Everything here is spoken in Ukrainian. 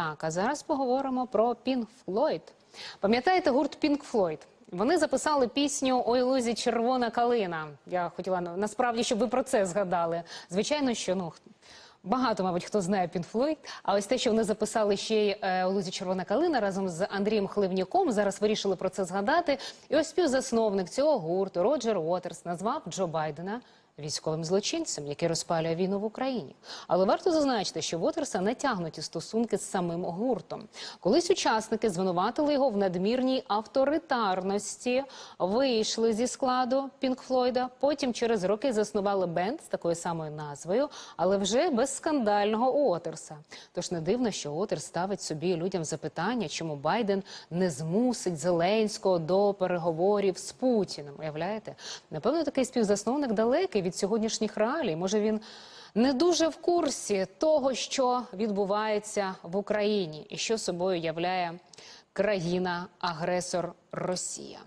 Так, а зараз поговоримо про Pink Floyd. Пам'ятаєте гурт Pink Floyd? Вони записали пісню Ой лузі червона калина. Я хотіла насправді, щоб ви про це згадали. Звичайно, що ну. Багато, мабуть, хто знає Pink Floyd, а ось те, що вони записали ще й е, у Лузі Червона калина разом з Андрієм Хливнюком. Зараз вирішили про це згадати. І ось співзасновник цього гурту Роджер Уотерс назвав Джо Байдена військовим злочинцем, який розпалює війну в Україні. Але варто зазначити, що Уотерса не тягнуті стосунки з самим гуртом. Колись учасники звинуватили його в надмірній авторитарності, вийшли зі складу Пінк Флойда. Потім через роки заснували бенд з такою самою назвою, але вже без скандального Уотерса. Тож не дивно, що Уотерс ставить собі людям запитання, чому Байден не змусить Зеленського до переговорів з Путіним. Уявляєте? Напевно, такий співзасновник далекий від сьогоднішніх реалій. Може він. Не дуже в курсі того, що відбувається в Україні, і що собою являє країна-агресор Росія.